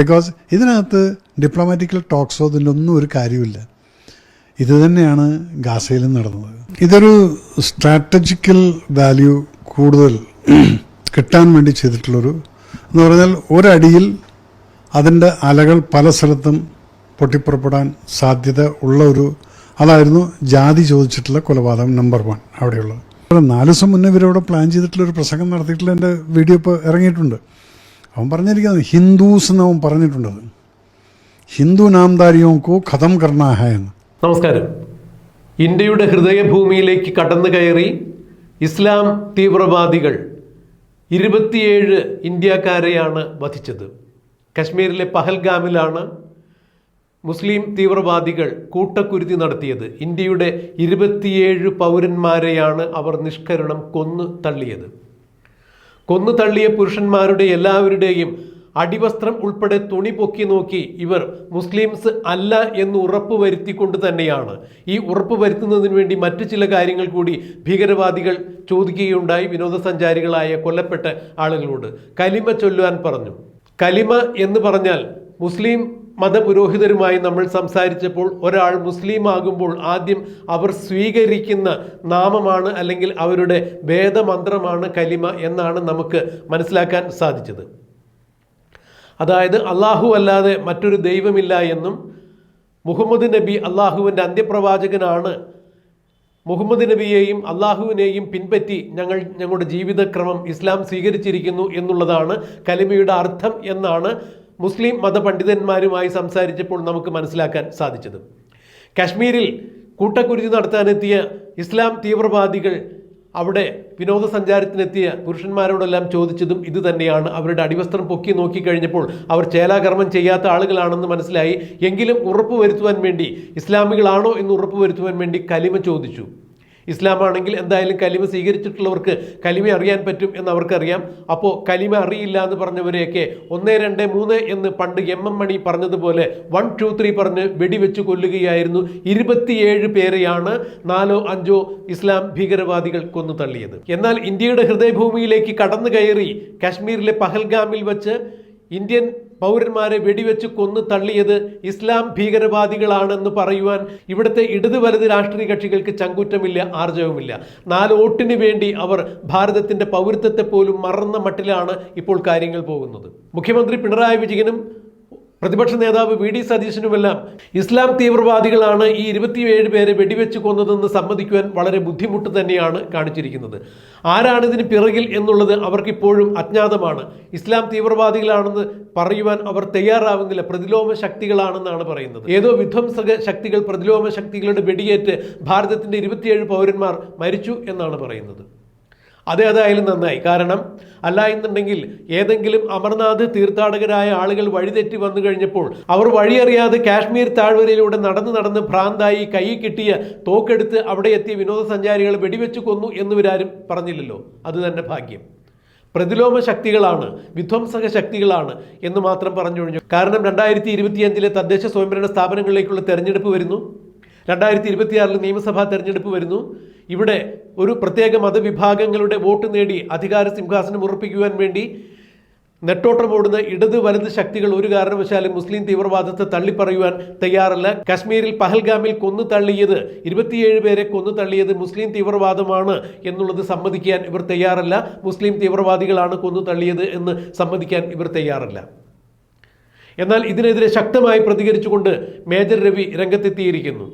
Because ഇതിനകത്ത് ഡിപ്ലോമാറ്റിക്കൽ toxo ഇതിന്റെ ഒന്നും ഒരു കാര്യമില്ല ഇത് തന്നെയാണ് ഗാസയിലും നടന്നത്. ഇതൊരു സ്ട്രാറ്റജിക്കൽ വാല്യൂ കൂടുതൽ കിട്ടാൻ വേണ്ടി ചെയ്തിട്ടുള്ളൊരു എന്ന് പറഞ്ഞാൽ ഒരടിയിൽ അതിന്റെ അലകൾ പല സ്ഥലത്തും പൊട്ടിപ്പുറപ്പെടാൻ സാധ്യത ഉള്ള ഒരു അതായിരുന്നു ജാതി ചോദിച്ചിട്ടുള്ള കൊലപാതകം നമ്പർ വൺ അവിടെയുള്ളത്. നാല് ദിവസം മുന്നേ ഇവരവിടെ പ്ലാൻ ചെയ്തിട്ടുള്ള ഒരു പ്രസംഗം നടത്തിയിട്ടുള്ള എന്റെ വീഡിയോ ഇപ്പോൾ ഇറങ്ങിയിട്ടുണ്ട്. അവൻ പറഞ്ഞിരിക്കുന്നത് ഹിന്ദൂസ് എന്ന് അവൻ പറഞ്ഞിട്ടുണ്ടത് ഹിന്ദു നാംദാരിയോക്കോ കഥം കർണാഹ കർണ എന്ന്. നമസ്കാരം. ഇന്ത്യയുടെ ഹൃദയഭൂമിയിലേക്ക് കടന്നു കയറി ഇസ്ലാം തീവ്രവാദികൾ ഇരുപത്തിയേഴ് ഇന്ത്യക്കാരെയാണ് വധിച്ചത്. കശ്മീരിലെ പഹൽഗാമിലാണ് മുസ്ലിം തീവ്രവാദികൾ കൂട്ടക്കുരുതി നടത്തിയത്. ഇന്ത്യയുടെ ഇരുപത്തിയേഴ് പൗരന്മാരെയാണ് അവർ നിഷ്കരണം കൊന്നു തള്ളിയത്. കൊന്നു തള്ളിയ പുരുഷന്മാരുടെ എല്ലാവരുടെയും അടിവസ്ത്രം ഉൾപ്പെടെ തുണി പൊക്കി നോക്കി ഇവർ മുസ്ലിംസ് അല്ല എന്ന് ഉറപ്പ് വരുത്തിക്കൊണ്ട് തന്നെയാണ്. ഈ ഉറപ്പ് വരുത്തുന്നതിന് വേണ്ടി മറ്റു ചില കാര്യങ്ങൾ കൂടി ഭീകരവാദികൾ ചോദിക്കുകയുണ്ടായി. വിനോദസഞ്ചാരികളായ കൊല്ലപ്പെട്ട ആളുകളോട് കലിമ ചൊല്ലുവാൻ പറഞ്ഞു. കലിമ എന്ന് പറഞ്ഞാൽ മുസ്ലിം മതപുരോഹിതരുമായി നമ്മൾ സംസാരിച്ചപ്പോൾ ഒരാൾ മുസ്ലിം ആകുമ്പോൾ ആദ്യം അവർ സ്വീകരിക്കുന്ന നാമമാണ് അല്ലെങ്കിൽ അവരുടെ വേദമന്ത്രമാണ് കലിമ എന്നാണ് നമുക്ക് മനസ്സിലാക്കാൻ സാധിച്ചത്. അതായത് അള്ളാഹു അല്ലാതെ മറ്റൊരു ദൈവമില്ല എന്നും മുഹമ്മദ് നബി അള്ളാഹുവിന്റെ അന്ത്യപ്രവാചകനാണ്. മുഹമ്മദ് നബിയെയും അള്ളാഹുവിനെയും പിൻപറ്റി ഞങ്ങൾ ഞങ്ങളുടെ ജീവിതക്രമം ഇസ്ലാം സ്വീകരിച്ചിരിക്കുന്നു എന്നുള്ളതാണ് കലിമയുടെ അർത്ഥം എന്നാണ് മുസ്ലിം മതപണ്ഡിതന്മാരുമായി സംസാരിച്ചപ്പോൾ നമുക്ക് മനസ്സിലാക്കാൻ സാധിച്ചത്. കാശ്മീരിൽ കൂട്ടക്കുരുതി നടത്താനെത്തിയ ഇസ്ലാം തീവ്രവാദികൾ അവിടെ വിനോദസഞ്ചാരത്തിനെത്തിയ പുരുഷന്മാരോടെല്ലാം ചോദിച്ചതും ഇത് തന്നെയാണ് അവരുടെ അടിവസ്ത്രം പൊക്കി നോക്കിക്കഴിഞ്ഞപ്പോൾ അവർ ചേലാകർമ്മം ചെയ്യാത്ത ആളുകളാണെന്ന് മനസ്സിലായി. എങ്കിലും ഉറപ്പ് വരുത്തുവാൻ വേണ്ടി ഇസ്ലാമികളാണോ എന്ന് ഉറപ്പ് വരുത്തുവാൻ വേണ്ടി കലിമ ചോദിച്ചു. ഇസ്ലാമാണെങ്കിൽ എന്തായാലും കലിമ സ്വീകരിച്ചിട്ടുള്ളവർക്ക് കലിമ അറിയാൻ പറ്റും എന്ന് അവർക്കറിയാം. അപ്പോൾ കലിമ അറിയില്ല എന്ന് പറഞ്ഞവരെയൊക്കെ ഒന്ന് രണ്ട് മൂന്ന് എന്ന് പണ്ട് എം എം മണി പറഞ്ഞതുപോലെ വൺ ടു ത്രീ പറഞ്ഞ് വെടിവെച്ച് കൊല്ലുകയായിരുന്നു. ഇരുപത്തിയേഴ് പേരെയാണ് നാലോ അഞ്ചോ ഇസ്ലാം ഭീകരവാദികൾ കൊന്നു തള്ളിയത്. എന്നാൽ ഇന്ത്യയുടെ ഹൃദയഭൂമിയിലേക്ക് കടന്നു കയറി കാശ്മീരിലെ പഹൽഗാമിൽ വച്ച് ഇന്ത്യൻ പൗരന്മാരെ വെടിവെച്ച് കൊന്നു തള്ളിയത് ഇസ്ലാം ഭീകരവാദികളാണെന്ന് പറയുവാൻ ഇവിടുത്തെ ഇടത് വലത് രാഷ്ട്രീയ കക്ഷികൾക്ക് ചങ്കുറ്റമില്ല ആർജവുമില്ല. നാല് വോട്ടിന് വേണ്ടി അവർ ഭാരതത്തിന്റെ പൗരത്വത്തെ പോലും മറന്ന മട്ടിലാണ് ഇപ്പോൾ കാര്യങ്ങൾ പോകുന്നത്. മുഖ്യമന്ത്രി പിണറായി വിജയനും പ്രതിപക്ഷ നേതാവ് വി ഡി സതീശനുമെല്ലാം ഇസ്ലാം തീവ്രവാദികളാണ് ഈ ഇരുപത്തിയേഴ് പേരെ വെടിവെച്ച് കൊന്നതെന്ന് സമ്മതിക്കുവാൻ വളരെ ബുദ്ധിമുട്ട് തന്നെയാണ് കാണിച്ചിരിക്കുന്നത്. ആരാണ് ഇതിന് പിറകിൽ എന്നുള്ളത് അവർക്കിപ്പോഴും അജ്ഞാതമാണ്. ഇസ്ലാം തീവ്രവാദികളാണെന്ന് പറയുവാൻ അവർ തയ്യാറാവുന്നില്ല. പ്രതിലോമ ശക്തികളാണെന്നാണ് പറയുന്നത്. ഏതോ വിധ്വംസക ശക്തികൾ പ്രതിലോമ ശക്തികളുടെ വെടിയേറ്റ് ഭാരതത്തിന്റെ ഇരുപത്തിയേഴ് പൗരന്മാർ മരിച്ചു എന്നാണ് പറയുന്നത്. അത് ഏതായാലും നന്നായി. കാരണം അല്ല എന്നുണ്ടെങ്കിൽ ഏതെങ്കിലും അമർനാഥ് തീർത്ഥാടകരായ ആളുകൾ വഴിതെറ്റി വന്നു കഴിഞ്ഞപ്പോൾ അവർ വഴിയറിയാതെ കാശ്മീർ താഴ്വരയിലൂടെ നടന്ന് നടന്ന് ഭ്രാന്തായി കൈ കിട്ടിയ തോക്കെടുത്ത് അവിടെ എത്തിയ വിനോദസഞ്ചാരികൾ വെടിവെച്ച് കൊന്നു എന്നിവരാരും പറഞ്ഞില്ലല്ലോ. അത് തന്നെ ഭാഗ്യം. പ്രതിലോമ ശക്തികളാണ് വിധ്വംസക ശക്തികളാണ് എന്ന് മാത്രം പറഞ്ഞു കഴിഞ്ഞു കാരണം രണ്ടായിരത്തി ഇരുപത്തിയഞ്ചിലെ തദ്ദേശ സ്വയംഭരണ സ്ഥാപനങ്ങളിലേക്കുള്ള തെരഞ്ഞെടുപ്പ് വരുന്നു. രണ്ടായിരത്തി ഇരുപത്തിയാറിൽ നിയമസഭാ തെരഞ്ഞെടുപ്പ് വരുന്നു. ഇവിടെ ഒരു പ്രത്യേക മതവിഭാഗങ്ങളുടെ വോട്ട് നേടി അധികാര സിംഹാസനം ഉറപ്പിക്കുവാൻ വേണ്ടി നെട്ടോട്ടമോടുന്ന ഇടത് വലത് ശക്തികൾ ഒരു കാരണവശാലും മുസ്ലിം തീവ്രവാദത്തെ തള്ളിപ്പറയുവാൻ തയ്യാറല്ല. കാശ്മീരിൽ പഹൽഗാമിൽ കൊന്നു തള്ളിയത് ഇരുപത്തിയേഴ് പേരെ കൊന്നു തള്ളിയത് മുസ്ലിം തീവ്രവാദമാണ് എന്നുള്ളത് സമ്മതിക്കാൻ ഇവർ തയ്യാറല്ല. മുസ്ലിം തീവ്രവാദികളാണ് കൊന്നു തള്ളിയത് എന്ന് സമ്മതിക്കാൻ ഇവർ തയ്യാറല്ല. എന്നാൽ ഇതിനെതിരെ ശക്തമായി പ്രതികരിച്ചുകൊണ്ട് മേജർ രവി രംഗത്തെത്തിയിരിക്കുന്നു.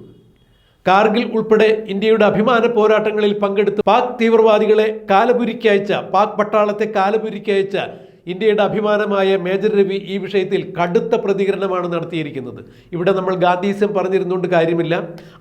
കാർഗിൽ ഉൾപ്പെടെ ഇന്ത്യയുടെ അഭിമാന പോരാട്ടങ്ങളിൽ പങ്കെടുത്ത് പാക് തീവ്രവാദികളെ കാലപുരിക്കയച്ച പാക് പട്ടാളത്തെ കാലപുരിക്കയച്ച ഇന്ത്യയുടെ അഭിമാനമായ മേജർ രവി ഈ വിഷയത്തിൽ കടുത്ത പ്രതികരണമാണ് നടത്തിയിരിക്കുന്നത്. ഇവിടെ നമ്മൾ ഗാന്ധിസം പറഞ്ഞിരുന്നുകൊണ്ട് കാര്യമില്ല.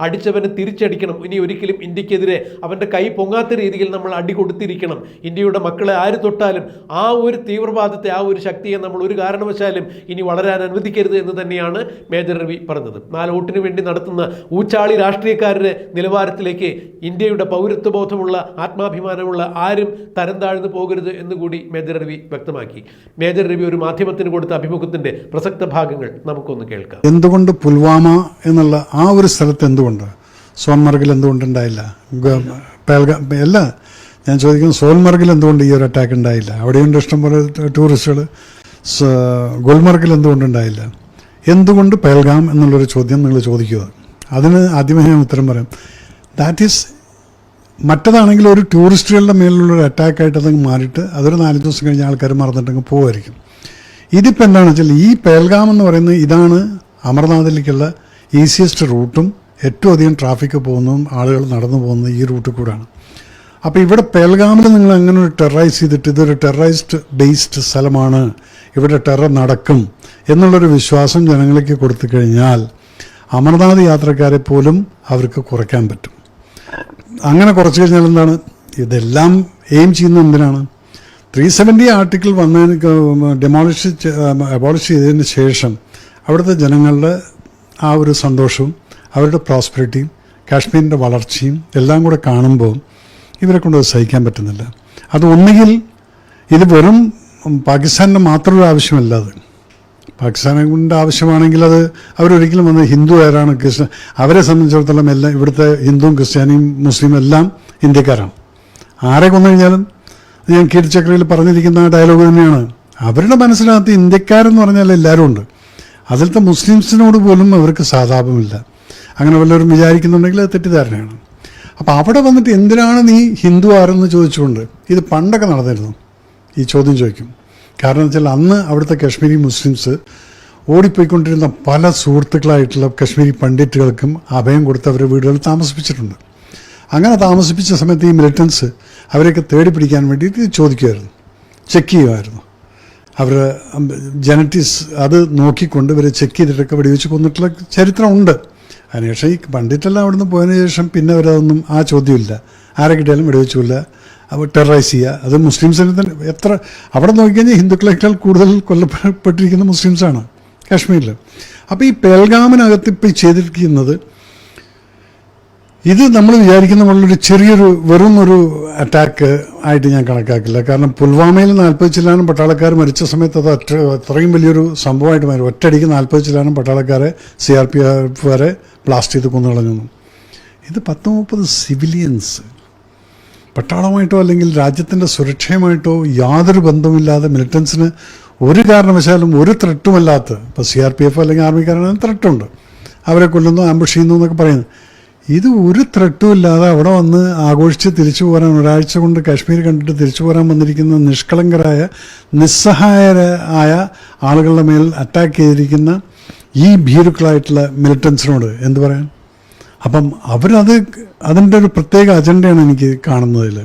അടിച്ചവനെ തിരിച്ചടിക്കണം. ഇനി ഒരിക്കലും ഇന്ത്യക്കെതിരെ അവന്റെ കൈ പൊങ്ങാത്ത രീതിയിൽ നമ്മൾ അടി കൊടുത്തിരിക്കണം. ഇന്ത്യയുടെ മക്കളെ ആര് തൊട്ടാലും ആ ഒരു തീവ്രവാദത്തെ ആ ഒരു ശക്തിയെ നമ്മൾ ഒരു കാരണവശാലും ഇനി വളരാൻ അനുവദിക്കരുത് എന്ന് തന്നെയാണ് മേജർ രവി പറഞ്ഞത്. നാലോട്ടിന് വേണ്ടി നടത്തുന്ന ഊച്ചാളി രാഷ്ട്രീയക്കാരുടെ നിലവാരത്തിലേക്ക് ഇന്ത്യയുടെ പൗരത്വബോധമുള്ള ആത്മാഭിമാനമുള്ള ആരും തരം താഴ്ന്നു പോകരുത് എന്നുകൂടി മേജർ രവി വ്യക്തമാക്കി. മേജർ രവി ഒരു മാധ്യമത്തിന് കൊടുത്ത അഭിമുഖത്തിന്റെ പ്രസക്ത ഭാഗങ്ങൾ നമുക്കൊന്ന് കേൾക്കാം. എന്തുകൊണ്ട് പുൽവാമ എന്നുള്ള ആ ഒരു സ്ഥലത്ത് എന്തുകൊണ്ട്? സോൺമർഗിൽ എന്തുകൊണ്ട് ഉണ്ടായില്ല അല്ല ഞാൻ ചോദിക്കുന്നു സോൺമർഗിൽ എന്തുകൊണ്ട് ഈ ഒരു അറ്റാക്ക് ഉണ്ടായില്ല? അവിടെയുണ്ട് ഇഷ്ടംപോലെ ടൂറിസ്റ്റുകൾ ഗുൽമർഗിൽ എന്തുകൊണ്ടുണ്ടായില്ല? എന്തുകൊണ്ട് പേൽഗാം എന്നുള്ളൊരു ചോദ്യം നിങ്ങൾ ചോദിക്കുക. അതിന് ആദ്യമേ ഞാൻ ഉത്തരം പറയാം. ദാറ്റ് ഈസ് മറ്റതാണെങ്കിൽ ഒരു ടൂറിസ്റ്റുകളുടെ മേലുള്ള ഒരു അറ്റാക്കായിട്ട് അതങ്ങ് മാറിയിട്ട് അതൊരു നാല് ദിവസം കഴിഞ്ഞ് ആൾക്കാർ മറന്നിട്ടങ്ങ് പോകുമായിരിക്കും ഇതിപ്പോൾ എന്താണെന്ന് വെച്ചാൽ ഈ പേൽഗാം എന്ന് പറയുന്നത് ഇതാണ് അമർനാഥിലേക്കുള്ള ഈസിയസ്റ്റ് റൂട്ടും ഏറ്റവും അധികം ട്രാഫിക്ക് പോകുന്നതും ആളുകൾ നടന്നു പോകുന്നത് ഈ റൂട്ടിൽ കൂടെയാണ് അപ്പോൾ ഇവിടെ പേൽഗാമിൽ നിങ്ങൾ അങ്ങനെ ഒരു ടെററൈസ് ചെയ്തിട്ട് ഇതൊരു ടെററൈസ്ഡ് ബേസ്ഡ് സ്ഥലമാണ് ഇവിടെ ടെറർ നടക്കും എന്നുള്ളൊരു വിശ്വാസം ജനങ്ങൾക്ക് കൊടുത്തു കഴിഞ്ഞാൽ അമർനാഥ് യാത്രക്കാരെ പോലും അവർക്ക് കുറയ്ക്കാൻ പറ്റും. അങ്ങനെ കുറച്ച് കഴിഞ്ഞാൽ എന്താണ്? ഇതെല്ലാം എയിം ചെയ്യുന്നത് എന്തിനാണ്? ത്രീ സെവന്റി ആർട്ടിക്കിൾ വന്നതിന് ഡെമോളിഷ് അബോളിഷ് ചെയ്തതിന് ശേഷം അവിടുത്തെ ജനങ്ങളുടെ ആ ഒരു സന്തോഷവും അവരുടെ പ്രോസ്പെരിറ്റിയും കാശ്മീരിന്റെ വളർച്ചയും എല്ലാം കൂടെ കാണുമ്പോൾ ഇവരെ കൊണ്ട് സഹിക്കാൻ പറ്റുന്നില്ല. അത് ഒന്നുകിൽ ഇത് വെറും പാകിസ്ഥാനിന്റെ മാത്രം ഒരു ആവശ്യമല്ല അത്. പാകിസ്ഥാനെ കൊണ്ട് ആവശ്യമാണെങ്കിൽ അത് അവരൊരിക്കലും വന്ന് ഹിന്ദു ആരാണ് ക്രിസ്ത്യൻ അവരെ സംബന്ധിച്ചിടത്തോളം എല്ലാം ഇവിടുത്തെ ഹിന്ദുവും ക്രിസ്ത്യാനിയും മുസ്ലിം എല്ലാം ഇന്ത്യക്കാരാണ്. ആരെ കൊന്നു കഴിഞ്ഞാലും ഞാൻ കീർച്ചക്രയിൽ പറഞ്ഞിരിക്കുന്ന ഡയലോഗ് തന്നെയാണ്. അവരുടെ മനസ്സിനകത്ത് ഇന്ത്യക്കാരെന്ന് പറഞ്ഞാൽ എല്ലാവരും ഉണ്ട്. അതിലത്തെ മുസ്ലിംസിനോട് പോലും അവർക്ക് സാതാപമില്ല. അങ്ങനെ വല്ലവരും വിചാരിക്കുന്നുണ്ടെങ്കിൽ അത് തെറ്റിദ്ധാരണയാണ്. അപ്പോൾ അവിടെ വന്നിട്ട് എന്തിനാണ് നീ ഹിന്ദു ആരെന്ന് ചോദിച്ചുകൊണ്ട് ഇത് പണ്ടൊക്കെ നടന്നിരുന്നു? ഈ ചോദ്യം ചോദിക്കും. കാരണം വെച്ചാൽ അന്ന് അവിടുത്തെ കശ്മീരി മുസ്ലിംസ് ഓടിപ്പോയിക്കൊണ്ടിരുന്ന പല സുഹൃത്തുക്കളായിട്ടുള്ള കശ്മീരി പണ്ഡിറ്റുകൾക്കും അഭയം കൊടുത്ത് അവരെ വീടുകളിൽ താമസിപ്പിച്ചിട്ടുണ്ട്. അങ്ങനെ താമസിപ്പിച്ച സമയത്ത് ഈ മിലിറ്റൻസ് അവരെയൊക്കെ തേടി പിടിക്കാൻ വേണ്ടിയിട്ട് ചോദിക്കുമായിരുന്നു ചെക്ക് ചെയ്യുമായിരുന്നു അവർ ജനറ്റിക്സ് അത് നോക്കിക്കൊണ്ട് ഇവരെ ചെക്ക് ചെയ്തിട്ടൊക്കെ വെടിവെച്ച് കൊന്നിട്ടുള്ള ചരിത്രമുണ്ട് അതിനുശേഷം ഈ പണ്ഡിറ്റെല്ലാം അവിടുന്ന് പോയതിനു ശേഷം പിന്നെ അവരതൊന്നും ആ ചോദ്യമില്ല. ആരെ കിട്ടിയാലും വെടിവെച്ചില്ല അവർ ടെററൈസ് ചെയ്യുക. അത് മുസ്ലിംസിനെ തന്നെ എത്ര അവിടെ നോക്കിക്കഴിഞ്ഞാൽ ഹിന്ദുക്കളേക്കാൾ കൂടുതൽ കൊല്ലപ്പെട്ടിരിക്കുന്ന മുസ്ലിംസാണ് കാശ്മീരിൽ അപ്പോൾ ഈ പേൽഗാമിനകത്ത് ഇപ്പോൾ ചെയ്തിരിക്കുന്നത് ഇത് നമ്മൾ വിചാരിക്കുന്ന പോലുള്ളൊരു ചെറിയൊരു വെറും ഒരു അറ്റാക്ക് ആയിട്ട് ഞാൻ കണക്കാക്കില്ല. കാരണം പുൽവാമയിൽ നാൽപ്പത് ചില്ലാനും പട്ടാളക്കാർ മരിച്ച സമയത്ത് അത് അത്ര അത്രയും വലിയൊരു സംഭവമായിട്ട് മാറി. ഒറ്റയടിക്ക് നാൽപ്പത് ചില്ലാനും പട്ടാളക്കാരെ സി ആർ പി എഫ് വരെ ബ്ലാസ്റ്റ് ചെയ്ത് കൊന്നു കളഞ്ഞു ഇത് പത്ത് മുപ്പത് സിവിലിയൻസ് പട്ടാളമായിട്ടോ അല്ലെങ്കിൽ രാജ്യത്തിന്റെ സുരക്ഷയുമായിട്ടോ യാതൊരു ബന്ധവുമില്ലാതെ മിലിറ്റൻസിന് ഒരു കാരണവശാലും ഒരു ത്രെട്ടുമല്ലാത്ത ഇപ്പോൾ സി ആർ പി എഫ് അല്ലെങ്കിൽ ആർമിക്കാരാണ് ത്രെട്ടുണ്ട് അവരെ കൊല്ലുന്നു ആംബുഷ് ചെയ്യുന്നു എന്നൊക്കെ പറയുന്നു ഇത് ഒരു ത്രെട്ടും ഇല്ലാതെ അവിടെ വന്ന് ആഘോഷിച്ച് തിരിച്ചു പോരാൻ ഒരാഴ്ച കൊണ്ട് കാശ്മീർ കണ്ടിട്ട് തിരിച്ചു പോരാൻ വന്നിരിക്കുന്ന നിഷ്കളങ്കരായ നിസ്സഹായരായ ആളുകളുടെ മേൽ അറ്റാക്ക് ചെയ്തിരിക്കുന്ന ഈ ഭീരുക്കളായിട്ടുള്ള മിലിറ്റൻസിനോട് എന്ത് പറയാൻ? അപ്പം അവരത് അതിന്റെ ഒരു പ്രത്യേക അജണ്ടയാണ് എനിക്ക് കാണുന്നതിൽ.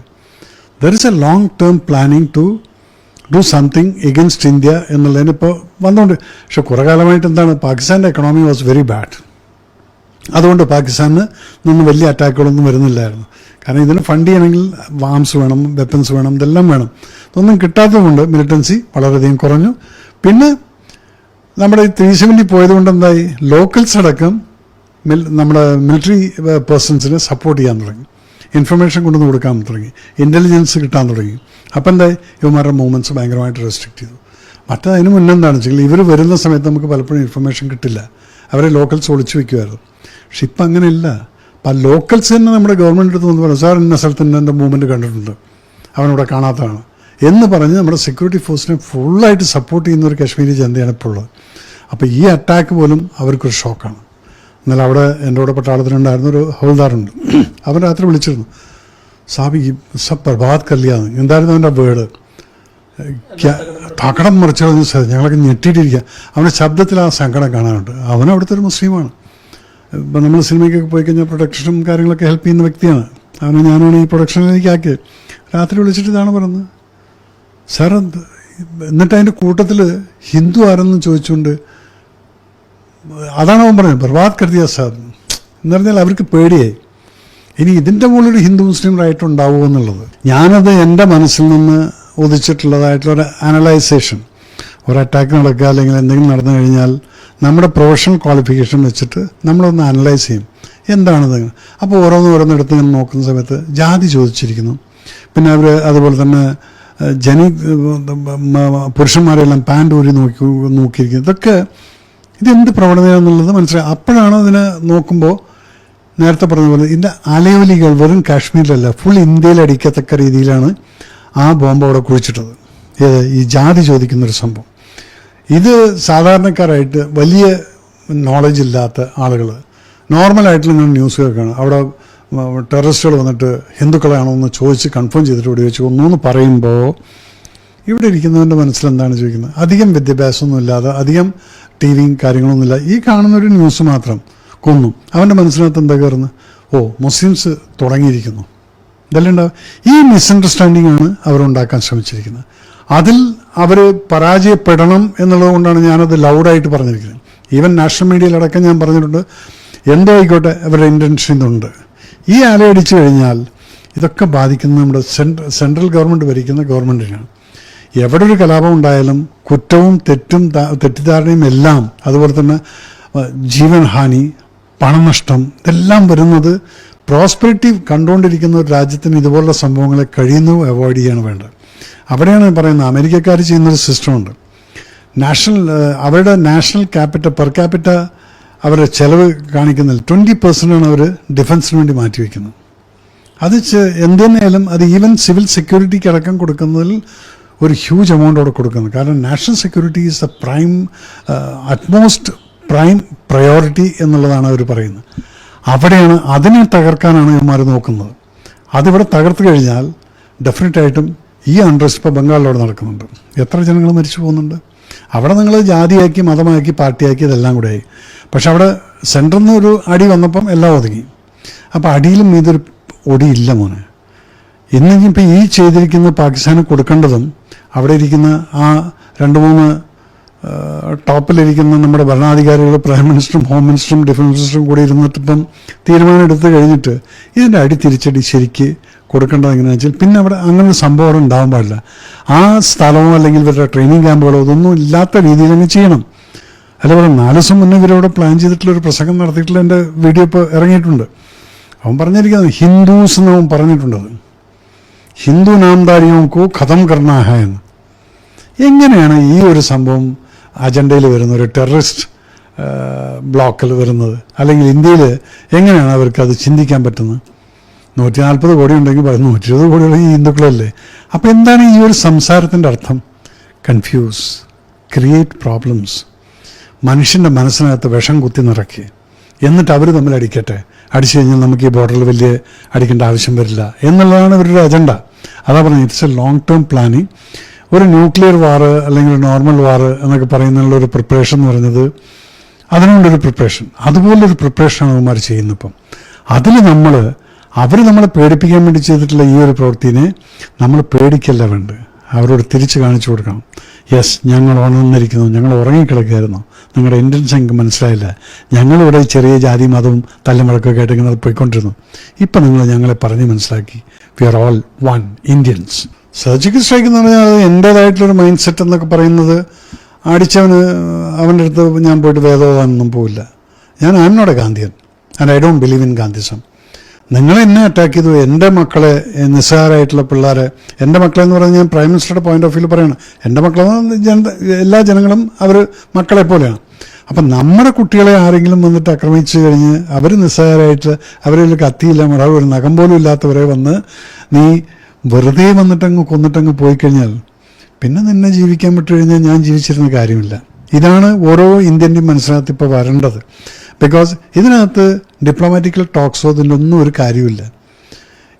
There is a long term planning to do something against India എന്നുള്ളതിന് ഇപ്പോൾ വന്നുകൊണ്ട് പക്ഷെ കുറേ കാലമായിട്ട് എന്താണ് പാകിസ്ഥാന്റെ എക്കണോമി വാസ് വെരി ബാഡ് അതുകൊണ്ട് പാകിസ്ഥാനിൽ നിന്ന് വലിയ അറ്റാക്കുകളൊന്നും വരുന്നില്ലായിരുന്നു. കാരണം ഇതിന് ഫണ്ട് ചെയ്യണമെങ്കിൽ വാംസ് വേണം വെപ്പൻസ് വേണം ഇതെല്ലാം വേണം. ഇതൊന്നും കിട്ടാത്തതുകൊണ്ട് മിലിറ്റൻസി വളരെയധികം കുറഞ്ഞു. പിന്നെ നമ്മുടെ ഈ ത്രീ സെവന്റി പോയതുകൊണ്ട് എന്തായി? ലോക്കൽസ് അടക്കം നമ്മുടെ മിലിറ്ററി പേഴ്സൺസിനെ സപ്പോർട്ട് ചെയ്യാൻ തുടങ്ങി. ഇൻഫർമേഷൻ കൊണ്ടുവന്ന് കൊടുക്കാൻ തുടങ്ങി. ഇന്റലിജൻസ് കിട്ടാൻ തുടങ്ങി. അപ്പം എന്താ ഇവന്മാരുടെ മൂവ്മെന്റ്സ് ഭയങ്കരമായിട്ട് റെസ്ട്രിക്റ്റ് ചെയ്തു. മറ്റേ അതിന് മുന്നേ എന്താണെന്ന് വെച്ചാൽ ഇവർ വരുന്ന സമയത്ത് നമുക്ക് പലപ്പോഴും ഇൻഫർമേഷൻ കിട്ടില്ല. അവരെ ലോക്കൽസ് ഒളിച്ചു വെക്കുമായിരുന്നു. പക്ഷെ ഇപ്പം അങ്ങനെയില്ല. അപ്പം ലോക്കൽസ് തന്നെ നമ്മുടെ ഗവൺമെന്റ് അടുത്ത് വന്ന് പറഞ്ഞു സാർ ഇന്ന സ്ഥലത്ത് ഇന്ന എന്റെ മൂവ്മെന്റ് കണ്ടിട്ടുണ്ട്. അവനവിടെ കാണാത്തതാണ്. എന്ന് പറഞ്ഞ് നമ്മുടെ സെക്യൂരിറ്റി ഫോഴ്സിനെ ഫുള്ളായിട്ട് സപ്പോർട്ട് ചെയ്യുന്ന ഒരു കാശ്മീരി ജനതയാണ് ഇപ്പോൾ ഉള്ളത്. അപ്പോൾ ഈ അറ്റാക്ക് പോലും അവർക്കൊരു ഷോക്കാണ് എന്നാൽ അവിടെ എന്റെ കൂടെ പട്ടാളത്തിലുണ്ടായിരുന്ന ഒരു ഹൗൽദാറുണ്ട് അവൻ രാത്രി വിളിച്ചിരുന്നു. സാബി സബ് പ്രഭാത് കല്യാന്ന് എന്തായിരുന്നു അവന്റെ വേർഡ്? തകടം മറിച്ചു സാർ ഞങ്ങളൊക്കെ ഞെട്ടിയിട്ടിരിക്കുക അവന്റെ ശബ്ദത്തിൽ ആ സങ്കടം കാണാനുണ്ട്. അവൻ അവിടുത്തെ ഒരു മുസ്ലിമാണ്. ഇപ്പം നമ്മൾ സിനിമയ്ക്കൊക്കെ പോയി കഴിഞ്ഞാൽ പ്രൊഡക്ഷനും കാര്യങ്ങളൊക്കെ ഹെൽപ്പ് ചെയ്യുന്ന വ്യക്തിയാണ്. അവനെ ഞാനാണ് ഈ പ്രൊഡക്ഷനിലേക്ക് ആക്കിയത്. രാത്രി വിളിച്ചിട്ട് ഇതാണ് പറയുന്നത് സാർ എന്നിട്ട് അതിന്റെ കൂട്ടത്തിൽ ഹിന്ദു ആരെന്ന് ചോദിച്ചുകൊണ്ട് അതാണ് അവൻ പറഞ്ഞത്. ബർബാദ് കരുതിയ സാർ എന്ന് പറഞ്ഞാൽ അവർക്ക് പേടിയായി. ഇനി ഇതിന്റെ മുകളിൽ ഹിന്ദു മുസ്ലിം റൈറ്റ് ഉണ്ടാവുമോ എന്നുള്ളത്. ഞാനത് എന്റെ മനസ്സിൽ നിന്ന് ഉദിച്ചിട്ടുള്ളതായിട്ടുള്ള ഒരു അനലൈസേഷൻ. ഒരു അറ്റാക്ക് നടക്കുക അല്ലെങ്കിൽ എന്തെങ്കിലും നടന്നു കഴിഞ്ഞാൽ നമ്മുടെ പ്രൊഫഷണൽ ക്വാളിഫിക്കേഷൻ വെച്ചിട്ട് നമ്മളൊന്ന് അനലൈസ് ചെയ്യും. എന്താണിത്? അപ്പോൾ ഓരോന്ന് ഓരോന്നെടുത്ത് ഇങ്ങനെ നോക്കുന്ന സമയത്ത് ജാതി ചോദിച്ചിരിക്കുന്നു. പിന്നെ അവർ അതുപോലെ തന്നെ ജനി പുരുഷന്മാരെല്ലാം പാന്റ് ഊരി നോക്കി നോക്കിയിരിക്കുന്നു. ഇതൊക്കെ ഇതെന്ത് പ്രവണതയാണെന്നുള്ളത് മനസ്സിലായി. അപ്പോഴാണ് അതിനെ നോക്കുമ്പോൾ നേരത്തെ പറഞ്ഞ പോലെ ഇതിന്റെ അലയോലികൾ വെറും കാശ്മീരിലല്ല ഫുൾ ഇന്ത്യയിൽ അടിക്കത്തക്ക രീതിയിലാണ് ആ ബോംബ് അവിടെ കുഴിച്ചിട്ടത്. ഏത് ഈ ജാതി ചോദിക്കുന്നൊരു സംഭവം. ഇത് സാധാരണക്കാരായിട്ട് വലിയ നോളജ് ഇല്ലാത്ത ആളുകൾ നോർമലായിട്ടുള്ള നിങ്ങൾ ന്യൂസ് കേൾക്കുകയാണ് അവിടെ ടെററിസ്റ്റുകൾ വന്നിട്ട് ഹിന്ദുക്കളാണോ എന്ന് ചോദിച്ച് കൺഫേം ചെയ്തിട്ട് ഇവിടെ വെച്ച് ഒന്നു പറയുമ്പോൾ ഇവിടെ ഇരിക്കുന്നവന്റെ മനസ്സിൽ എന്താണ് ചോദിക്കുന്നത്? അധികം വിദ്യാഭ്യാസമൊന്നും ഇല്ലാതെ അധികം ടി വിയും കാര്യങ്ങളൊന്നുമില്ല. ഈ കാണുന്നൊരു ന്യൂസ് മാത്രം കൊന്നു. അവന്റെ മനസ്സിനകത്ത് എന്താ കയറുന്നത് ഓ മുസ്ലിംസ് തുടങ്ങിയിരിക്കുന്നു. ഇതെല്ലാം ഉണ്ടാവും ഈ മിസ്അണ്ടർസ്റ്റാൻഡിംഗ് ആണ് അവരുണ്ടാക്കാൻ ശ്രമിച്ചിരിക്കുന്നത്. അതിൽ അവർ പരാജയപ്പെടണം എന്നുള്ളത് കൊണ്ടാണ് ഞാനത് ലൗഡായിട്ട് പറഞ്ഞിരിക്കുന്നത്. ഈവൻ നാഷണൽ മീഡിയയിലടക്കം ഞാൻ പറഞ്ഞിട്ടുണ്ട്. എന്തോ ആയിക്കോട്ടെ അവരുടെ ഇന്റൻഷൻ ഇതുണ്ട്. ഈ ആലയടിച്ചു കഴിഞ്ഞാൽ ഇതൊക്കെ ബാധിക്കുന്നത് നമ്മുടെ സെൻട്രൽ ഗവൺമെന്റ് ഭരിക്കുന്ന ഗവൺമെന്റിനാണ് എവിടെ ഒരു കലാപം ഉണ്ടായാലും കുറ്റവും തെറ്റും തെറ്റിദ്ധാരണയും എല്ലാം അതുപോലെ തന്നെ ജീവൻഹാനി ജീവൻ ഹാനി പണനഷ്ടം ഇതെല്ലാം വരുന്നത് പ്രോസ്പെരിറ്റി കണ്ടുകൊണ്ടിരിക്കുന്ന ഒരു രാജ്യത്തിന് ഇതുപോലുള്ള സംഭവങ്ങളെ കഴിയുന്നു അവോയ്ഡ് ചെയ്യാണ് വേണ്ടത്. അവിടെയാണ് പറയുന്നത് അമേരിക്കക്കാർ ചെയ്യുന്നൊരു സിസ്റ്റമുണ്ട്. നാഷണൽ അവരുടെ നാഷണൽ ക്യാപിറ്റൽ പെർ ക്യാപിറ്റ അവരുടെ ചെലവ് കാണിക്കുന്നില്ല ട്വന്റി പെർസെന്റാണ് അവർ ഡിഫൻസിന് വേണ്ടി മാറ്റിവെക്കുന്നത്. അത് ചെ- എന്ത് തന്നെയായാലും അത് ഈവൻ സിവിൽ സെക്യൂരിറ്റിക്ക് അടക്കം കൊടുക്കുന്നതിൽ ഒരു ഹ്യൂജ് എമൗണ്ട് അവിടെ കൊടുക്കുന്നത്. കാരണം national security is the prime utmost prime priority എന്നുള്ളതാണ് അവർ പറയുന്നത്. അവിടെയാണ് അതിനെ തകർക്കാനാണ് ഇവന്മാർ നോക്കുന്നത്. അതിവിടെ തകർത്ത് കഴിഞ്ഞാൽ ഡെഫിനറ്റായിട്ടും ഈ അൺട്രസ്റ്റ് ഇപ്പോൾ ബംഗാളിലവിടെ നടക്കുന്നുണ്ട്. എത്ര ജനങ്ങൾ മരിച്ചു പോകുന്നുണ്ട്? അവിടെ നിങ്ങൾ ജാതിയാക്കി മതമാക്കി പാർട്ടിയാക്കി ഇതെല്ലാം കൂടെ ആയി. പക്ഷെ അവിടെ സെന്ററിൽ നിന്ന് ഒരു അടി വന്നപ്പം എല്ലാം ഒതുങ്ങി. അപ്പോൾ അടിയിലും ഇതൊരു ഒടിയില്ല മോനെ. ഇന്നിപ്പോൾ ഈ ചെയ്തിരിക്കുന്ന പാകിസ്ഥാന് കൊടുക്കേണ്ടതും അവിടെ ഇരിക്കുന്ന ആ രണ്ട് മൂന്ന് ടോപ്പിലിരിക്കുന്ന നമ്മുടെ ഭരണാധികാരികൾ പ്രൈം മിനിസ്റ്ററും ഹോം മിനിസ്റ്ററും ഡിഫൻസ് മിനിസ്റ്ററും കൂടി ഇരുന്നിട്ടിപ്പം തീരുമാനം എടുത്തു കഴിഞ്ഞിട്ട് ഇതിന്റെ അടി തിരിച്ചടി ശരിക്ക് കൊടുക്കേണ്ടത് എങ്ങനെയാണെന്ന് വെച്ചാൽ പിന്നെ അവിടെ അങ്ങനെ സംഭവം അവിടെ ഉണ്ടാവാൻ പാടില്ല. ആ സ്ഥലമോ അല്ലെങ്കിൽ ഇവരുടെ ട്രെയിനിങ് ക്യാമ്പുകളോ ഇതൊന്നും ഇല്ലാത്ത രീതിയിൽ അങ്ങ് ചെയ്യണം. അതേപോലെ നാല് ദിവസം മുന്നേ ഇവരവിടെ പ്ലാൻ ചെയ്തിട്ടുള്ള ഒരു പ്രസംഗം നടത്തിയിട്ടുള്ള എന്റെ വീഡിയോ ഇപ്പോൾ ഇറങ്ങിയിട്ടുണ്ട്. അവൻ പറഞ്ഞിരിക്കുന്നത് ഹിന്ദുസ് എന്ന് അവൻ പറഞ്ഞിട്ടുണ്ടത് ഹിന്ദു നാംദാരിയും കോ ഖതം കർണാഹ എന്ന്. എങ്ങനെയാണ് ഈ ഒരു സംഭവം അജണ്ടയിൽ വരുന്ന ഒരു ടെററിസ്റ്റ് ബ്ലോക്കിൽ വരുന്നത്? അല്ലെങ്കിൽ ഇന്ത്യയിൽ എങ്ങനെയാണ് അവർക്ക് അത് ചിന്തിക്കാൻ പറ്റുന്നത്? നൂറ്റി നാൽപ്പത് കോടി ഉണ്ടെങ്കിൽ നൂറ്റി ഇരുപത് കോടി ഉണ്ടെങ്കിൽ ഹിന്ദുക്കളല്ലേ? അപ്പോൾ എന്താണ് ഈ ഒരു സംസാരത്തിന്റെ അർത്ഥം? കൺഫ്യൂസ് ക്രിയേറ്റ് പ്രോബ്ലംസ് മനുഷ്യന്റെ മനസ്സിനകത്ത് വിഷം കുത്തി നിറക്കി എന്നിട്ട് അവർ തമ്മിൽ അടിക്കട്ടെ. അടിച്ചു കഴിഞ്ഞാൽ നമുക്ക് ഈ ബോർഡറിൽ വലിയ അടിക്കേണ്ട ആവശ്യം വരില്ല. എന്നുള്ളതാണ് ഇവരുടെ അജണ്ട അതാ പറഞ്ഞത് it's a long term planning ഒരു ന്യൂക്ലിയർ വാറ് അല്ലെങ്കിൽ നോർമൽ വാറ് എന്നൊക്കെ പറയുന്നതിനുള്ള ഒരു പ്രിപ്പറേഷൻ എന്ന് പറയുന്നത് അതിനുള്ളൊരു പ്രിപ്പറേഷൻ അതുപോലൊരു പ്രിപ്പറേഷനാണ് അവന്മാർ ചെയ്യുന്നത് ഇപ്പം. അതിൽ നമ്മൾ അവർ നമ്മളെ പേടിപ്പിക്കാൻ വേണ്ടി ചെയ്തിട്ടുള്ള ഈ ഒരു പ്രവൃത്തിനെ നമ്മൾ പേടിക്കല്ല വേണ്ടത്. അവരോട് തിരിച്ചു കാണിച്ചു കൊടുക്കണം. യെസ് ഞങ്ങൾ ഉണർന്നിരിക്കുന്നു ഞങ്ങൾ ഉറങ്ങിക്കിടക്കുകയായിരുന്നു. നിങ്ങളുടെ ഇന്റൻസ് എനിക്ക് മനസ്സിലായില്ല. ഞങ്ങളിവിടെ ചെറിയ ജാതി മതവും തല്ലുമുടക്കൊക്കെ ആയിട്ട് ഇങ്ങനെ പോയിക്കൊണ്ടിരുന്നു. ഇപ്പം നിങ്ങൾ ഞങ്ങളെ പറഞ്ഞ് മനസ്സിലാക്കി. We are all one Indians surgical strike എന്ന് പറഞ്ഞാൽ അത് എന്റേതായിട്ടുള്ളൊരു മൈൻഡ് സെറ്റ് എന്നൊക്കെ പറയുന്നത് അടിച്ചവന് അവന്റെ അടുത്ത് ഞാൻ പോയിട്ട് വേദോദാനൊന്നും പോവില്ല. ഞാൻ I not a Gandhian and I don't believe in Gandhism നിങ്ങൾ എന്നെ അറ്റാക്ക് ചെയ്തു. എന്റെ മക്കളെ നിസ്സാരമായിട്ടുള്ള പിള്ളേരെ. എന്റെ മക്കളെ എന്ന് പറഞ്ഞാൽ ഞാൻ പ്രൈം മിനിസ്റ്ററുടെ പോയിന്റ് ഓഫ് വ്യൂ പറയണം. എന്റെ മക്കളെന്ന് ജന എല്ലാ ജനങ്ങളും അവർ മക്കളെ പോലെയാണ്. അപ്പം നമ്മുടെ കുട്ടികളെ ആരെങ്കിലും വന്നിട്ട് ആക്രമിച്ചു കഴിഞ്ഞ് അവർ നിസ്സാരമായിട്ട് അവരിൽ കത്തിയില്ല മുടാവ് ഒരു നഖം പോലും ഇല്ലാത്തവരെ വന്ന് നീ വെറുതെ വന്നിട്ടങ്ങ് കൊന്നിട്ടങ്ങ് പോയി കഴിഞ്ഞാൽ പിന്നെ നിന്നെ ജീവിക്കാൻ വിട്ടു കഴിഞ്ഞാൽ ഞാൻ ജീവിച്ചിരുന്ന കാര്യമില്ല. ഇതാണ് ഓരോ ഇന്ത്യന്റെയും മനസ്സിനകത്ത് ഇപ്പോൾ വരേണ്ടത്. ബിക്കോസ് ഇതിനകത്ത് ഡിപ്ലോമാറ്റിക്കൽ ടോക്സോ ഇതിന്റെ ഒന്നും ഒരു കാര്യമില്ല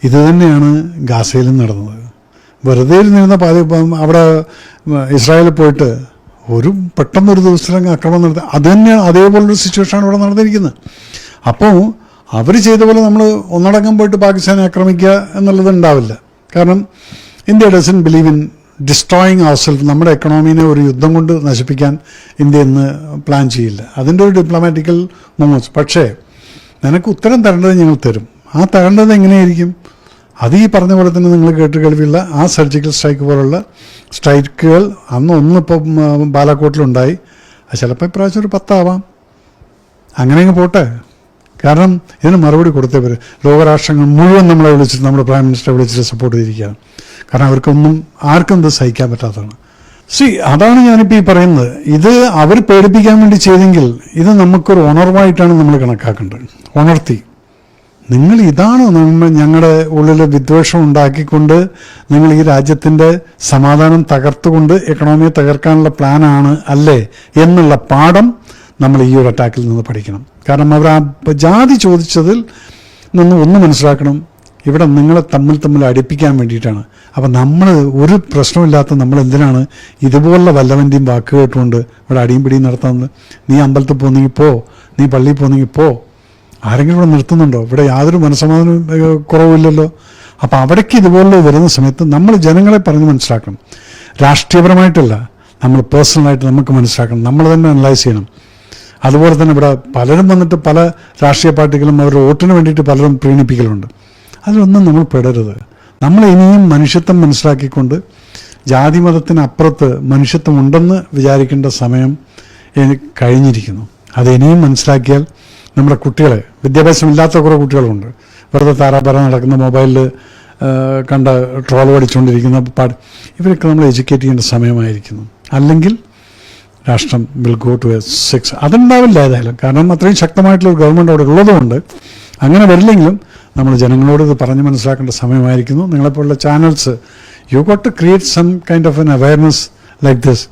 ഇത് തന്നെയാണ് ഗാസയിലും നടന്നത്. വെറുതെ ഇരുന്നിരുന്ന പാതി അവിടെ ഇസ്രായേലിൽ പോയിട്ട് ഒരു പെട്ടെന്നൊരു ദിവസം ആക്രമണം നടത്തി അത് തന്നെയാണ് അതേപോലൊരു സിറ്റുവേഷനാണ് ഇവിടെ നടന്നിരിക്കുന്നത്. അപ്പോൾ അവർ ചെയ്ത പോലെ നമ്മൾ ഒന്നടങ്കം പോയിട്ട് പാകിസ്ഥാനെ ആക്രമിക്കുക എന്നുള്ളത് ഉണ്ടാവില്ല. കാരണം India doesn't believe in destroying അവർ നമ്മുടെ എക്കണോമിനെ ഒരു യുദ്ധം കൊണ്ട് നശിപ്പിക്കാൻ ഇന്ത്യ ഇന്ന് പ്ലാൻ ചെയ്യില്ല. അതിന്റെ ഒരു ഡിപ്ലോമാറ്റിക്കൽ മൂവ്സ് പക്ഷേ നിനക്ക് ഉത്തരം തരേണ്ടത് ഞങ്ങൾ തരും. ആ തരേണ്ടത് എങ്ങനെയായിരിക്കും? അത് ഈ പറഞ്ഞ പോലെ തന്നെ നിങ്ങൾ കേട്ട് കേൾവിയുള്ള ആ സർജിക്കൽ സ്ട്രൈക്ക് പോലുള്ള സ്ട്രൈക്കുകൾ അന്ന് ഒന്നിപ്പം ബാലാക്കോട്ടിലുണ്ടായി അത് ചിലപ്പോൾ ഇപ്രാവശ്യം ഒരു പത്താവാം. അങ്ങനെ അങ്ങ് പോട്ടെ. കാരണം ഇതിന് മറുപടി കൊടുത്തേ വരും ലോകരാഷ്ട്രങ്ങൾ മുഴുവൻ നമ്മളെ വിളിച്ചിട്ട് നമ്മുടെ പ്രൈം മിനിസ്റ്ററെ വിളിച്ചിട്ട് സപ്പോർട്ട് ചെയ്തിരിക്കുകയാണ്. കാരണം അവർക്കൊന്നും ആർക്കും ഇത് സഹിക്കാൻ പറ്റാത്തതാണ്. സി അതാണ് ഞാനിപ്പോൾ ഈ പറയുന്നത്. ഇത് അവർ പേടിപ്പിക്കാൻ വേണ്ടി ചെയ്തെങ്കിൽ ഇത് നമുക്കൊരു ഉണർവായിട്ടാണ് നമ്മൾ കണക്കാക്കേണ്ടത്. ഉണർത്തി. നിങ്ങൾ ഇതാണ് നമ്മൾ ഞങ്ങളുടെ ഉള്ളിൽ വിദ്വേഷം ഉണ്ടാക്കിക്കൊണ്ട് നിങ്ങൾ ഈ രാജ്യത്തിന്റെ സമാധാനം തകർത്തുകൊണ്ട് എക്കണോമിയെ തകർക്കാനുള്ള പ്ലാനാണ് അല്ലേ എന്നുള്ള പാഠം നമ്മൾ ഈ ഒരു അറ്റാക്കിൽ നിന്ന് പഠിക്കണം. കാരണം അവർ ആ ജാതി ചോദിച്ചതിൽ നിന്ന് ഒന്ന് മനസ്സിലാക്കണം. ഇവിടെ നിങ്ങളെ തമ്മിൽ തമ്മിൽ അടുപ്പിക്കാൻ വേണ്ടിയിട്ടാണ്. അപ്പം നമ്മൾ ഒരു പ്രശ്നമില്ലാത്ത നമ്മൾ എന്തിനാണ് ഇതുപോലുള്ള വല്ലവന്റെയും വാക്ക് കേട്ടുകൊണ്ട് ഇവിടെ അടിയും പിടിയും നടത്തുന്നത്? നീ അമ്പലത്തിൽ പോന്നെങ്കിൽ പോ നീ പള്ളിയിൽ പോന്നെങ്കിൽ പോ. ആരെങ്കിലും ഇവിടെ നിർത്തുന്നുണ്ടോ? ഇവിടെ യാതൊരു മനസ്സമാധാനം കുറവില്ലല്ലോ അപ്പം അവിടേക്ക് ഇതുപോലെ വരുന്ന സമയത്ത് നമ്മൾ ജനങ്ങളെ പറഞ്ഞ് മനസ്സിലാക്കണം. രാഷ്ട്രീയപരമായിട്ടല്ല നമ്മൾ പേഴ്സണലായിട്ട് നമുക്ക് മനസ്സിലാക്കണം. നമ്മൾ തന്നെ അനലൈസ് ചെയ്യണം. അതുപോലെ തന്നെ ഇവിടെ പലരും വന്നിട്ട് പല രാഷ്ട്രീയ പാർട്ടികളും അവരുടെ വോട്ടിന് വേണ്ടിയിട്ട് പലരും പ്രീണിപ്പിക്കലുണ്ട്. അതിലൊന്നും നമ്മൾ പെടരുത്. നമ്മൾ ഇനിയും മനുഷ്യത്വം മനസ്സിലാക്കിക്കൊണ്ട് ജാതി മതത്തിനപ്പുറത്ത് മനുഷ്യത്വം ഉണ്ടെന്ന് വിചാരിക്കേണ്ട സമയം കഴിഞ്ഞിരിക്കുന്നു. അത് ഇനിയും മനസ്സിലാക്കിയാൽ നമ്മുടെ കുട്ടികളെ വിദ്യാഭ്യാസമില്ലാത്ത കുറേ കുട്ടികളുണ്ട്. വെറുതെ താരാപര നടക്കുന്ന മൊബൈലിൽ കണ്ട ട്രോൾ പഠിച്ചുകൊണ്ടിരിക്കുന്ന പാട്. ഇവരൊക്കെ നമ്മൾ എഡ്യൂക്കേറ്റ് ചെയ്യേണ്ട സമയമായിരിക്കുന്നു. അല്ലെങ്കിൽ രാഷ്ട്രം will go to a six അതുണ്ടാവില്ല ഏതായാലും. കാരണം അത്രയും ശക്തമായിട്ടുള്ള ഒരു ഗവൺമെന്റ് അവിടെ ഉള്ളതുകൊണ്ട് അങ്ങനെ വരില്ലെങ്കിലും നമ്മൾ ജനങ്ങളോട് ഇത് പറഞ്ഞ് മനസ്സിലാക്കേണ്ട സമയമായിരിക്കുന്നു. നിങ്ങളെപ്പോലുള്ള channels you got to create some kind of an awareness like this